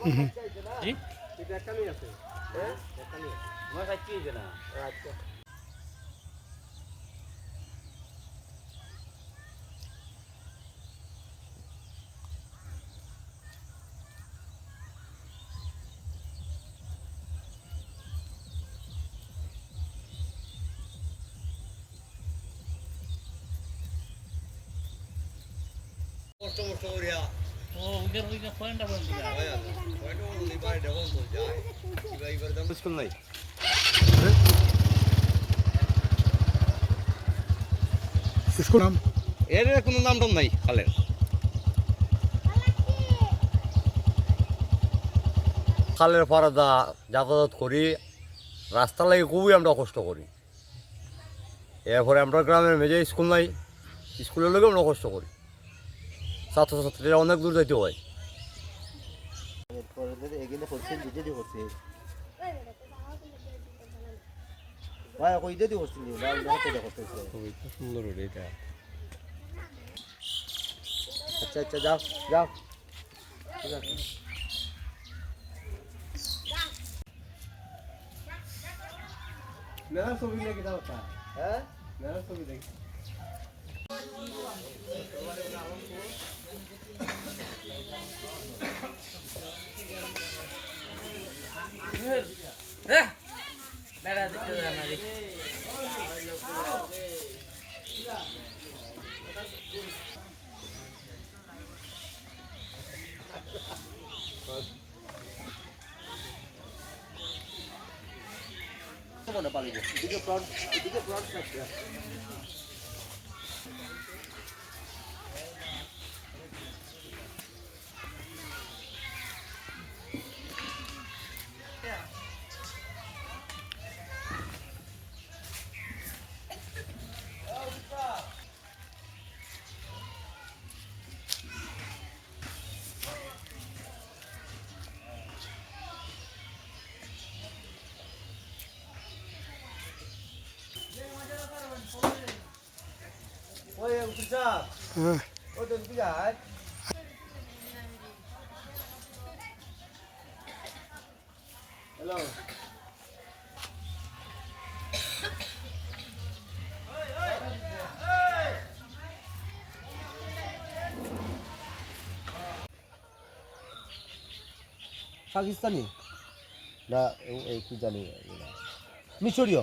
জি এটা একটাই আছে হ্যাঁ একটাই আমার কাছে কি হয়েছে না আচ্ছা কষ্ট মষ্ট করিয়া হয় স্কুল নাই স্কুল নাম? এর কোনো নাম টাম নাই খালের। খালের ফারাদা যাতায়াত করি রাস্তা লাগে খুবই আমরা কষ্ট করি। এরপরে আমরা গ্রামের মেজে স্কুল নাই স্কুলের লোকে আমরা কষ্ট করি। ছাত্রছাত্রীরা অনেক দূর যাইতে হয়। আচ্ছা আচ্ছা যাও যাও। মেরা ছবি লেগে যাও তা। হ্যাঁ? মেরা ছবি দেখি। বেড়া দিতে জানা মনে পালিব এদিকে ফ্রন্ট এদিকে ফ্রন্ট থাকছে হ্যালো পাকিস্তানি? না এই- কি জানি মিশরীয়।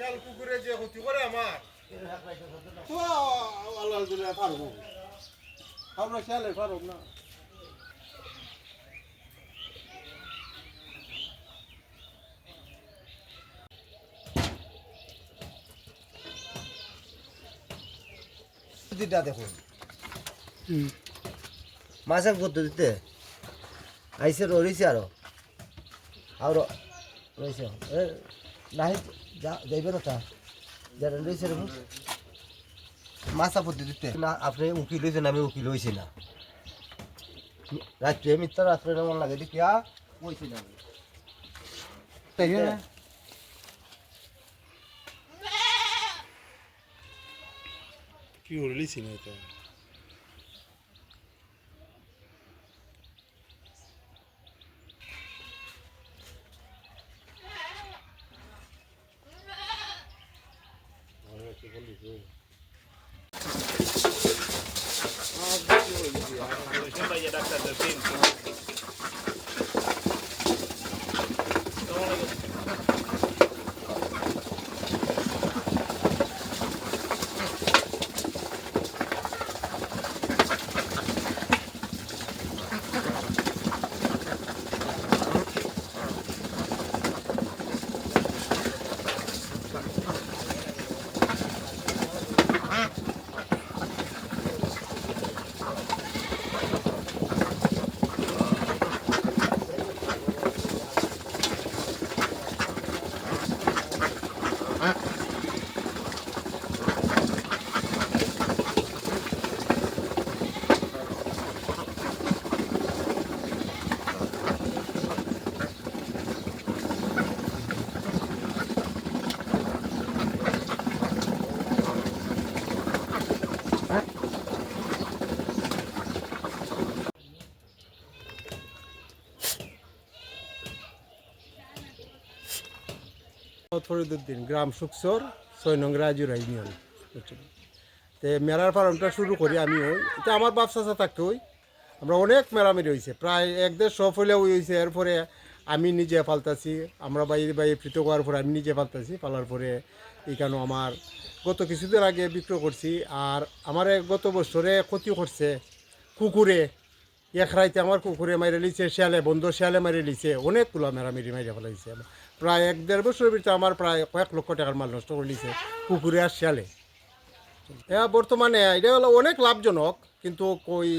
শিয়াল কুকুরে যে ক্ষতি করে আমার। দিলে পারব আমরা শিয়ালে পারব না। পদ্ধতিটা দেখুন। মাছের পদ্ধতিতে আইসে রয়েছে আরও। আরও রয়েছে এ নাহি যা- যাইবে না তা যারা রে মাছা পদ্ধতিতে না আপনি উকিল হয়েছেন আমি উকিল হয়েছি না। রাত্রে মিথ্যা রাত্রে মন লাগে দেখি আ? হয়েছি না আমি। কি উড়লিছি না তো I, ফরিদুদ্দিন গ্রাম সুকসর, ছয় নং রাজুরা ইউনিয়ন? তে মেলার ফার্মটা শুরু করি আমি ওই। এটা আমার বাপ চাচা থাকতে ওই। আমরা অনেক মেরামেরি হয়েছে প্রায় এক দেড় সব হলে ওই হয়েছে এরপরে আমি নিজে পাল্টাছি আমরা বাইরে বাইরে পৃথক হওয়ার পরে আমি নিজে পাল্টাছি পালার পরে এখানে আমার গত কিছুদিন আগে বিক্রয় করছি। আর আমার গত বছরে ক্ষতি করছে কুকুরে। এক রাইতে আমার কুকুরে মাইরে লিছে শেয়ালে বন্ধ শেয়ালে মারি লিছে অনেকগুলো মেরামেরি মাইরে ফেলাইছে। প্রায় এক দেড় বছরের ভিতরে আমার প্রায় কয়েক লক্ষ টাকার মাল নষ্ট করে লিছে কুকুরে আর শিয়ালে। এয়া বর্তমানে এটা হলো অনেক লাভজনক কিন্তু কই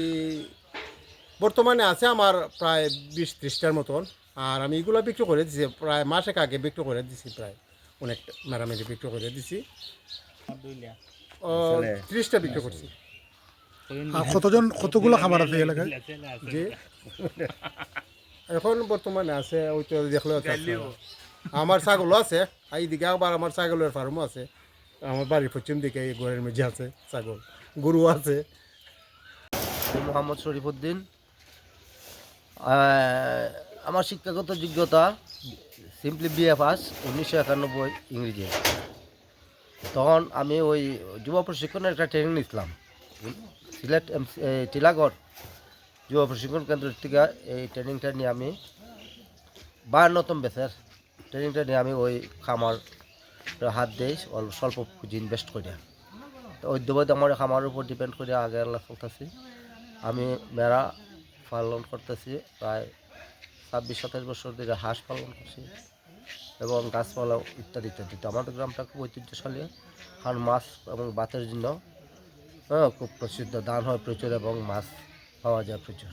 বর্তমানে আছে আমার প্রায় বিশ ত্রিশটার মতন আর আমি এগুলো বিক্রি করে দিছি প্রায় মাসেক আগে বিক্রি করে দিছি প্রায় অনেক মেরামেরি বিক্রি করে দিছি। ত্রিশটা বিক্রি করছি। কতজন কতগুলো খামার আছে এলাকায়? যে এখন বর্তমানে আছে ওই তো দেখলেও। আমার ছাগলও আছে, এইদিকে আবার আমার ছাগলের ফার্মও আছে। আমার বাড়ির পশ্চিম দিকে এই ঘরের মেঝে আছে ছাগল, গরু আছে। মোহাম্মদ শরীফুদ্দিন আমার শিক্ষাগত যোগ্যতা সিম্পলি বিএ পাস উনিশশো একানব্বই ইংরেজি। তখন আমি ওই যুব প্রশিক্ষণের একটা ট্রেনিং নিয়েছিলাম সিলেট টিলাগড় যুব প্রশিক্ষণ কেন্দ্র থেকে এই ট্রেনিংটা নিয়ে আমি বায়ান্নতম বেসের ট্রেনিংটা নিয়ে আমি ওই খামার হাত অল্প স্বল্প পুঁজি ইনভেস্ট করি। তো অদ্যবধি আমার খামারের উপর ডিপেন্ড করে আগে আল্লাহ আমি মেরা পালন করতেছি প্রায় ছাব্বিশ, সাতাশ বছর ধরে হাঁস পালন করছি এবং গাছপালা ইত্যাদি ইত্যাদি। তো আমাদের গ্রামটা খুব ঐতিহ্যশালী। কারণ মাছ এবং বাতের জন্য হ্যাঁ খুব প্রসিদ্ধ। দান হয় প্রচুর এবং মাছ পাওয়া যায় প্রচুর।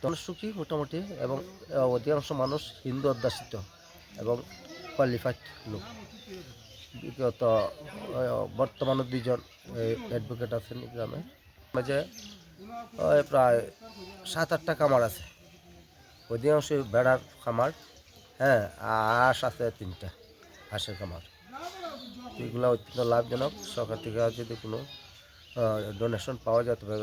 তো সুখী মোটামুটি এবং, অধিকাংশ মানুষ হিন্দু অধ্যাসিত এবং কোয়ালিফাইড লোক। বিগত বর্তমানে দুইজন অ্যাডভোকেট আছেন গ্রামে। ওই, প্রায় সাত আটটা খামার আছে। অধিকাংশ ভেড়ার খামার হ্যাঁ হাঁস আছে তিনটা, হাঁসের খামার। এগুলো অত্যন্ত লাভজনক। সরকার থেকে যদি কোনো ডোনেশন পাওয়া যায়, তবে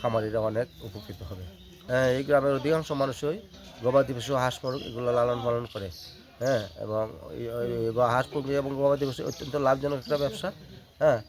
খামারিরা অনেক উপকৃত হবে। হ্যাঁ এই গ্রামের অধিকাংশ মানুষই গবাদি পশু, হাঁস, মুরগ এগুলো লালন পালন করে। হ্যাঁ এবং হাঁস মুরগি এবং গবাদি পশু অত্যন্ত লাভজনক একটা ব্যবসা হ্যাঁ।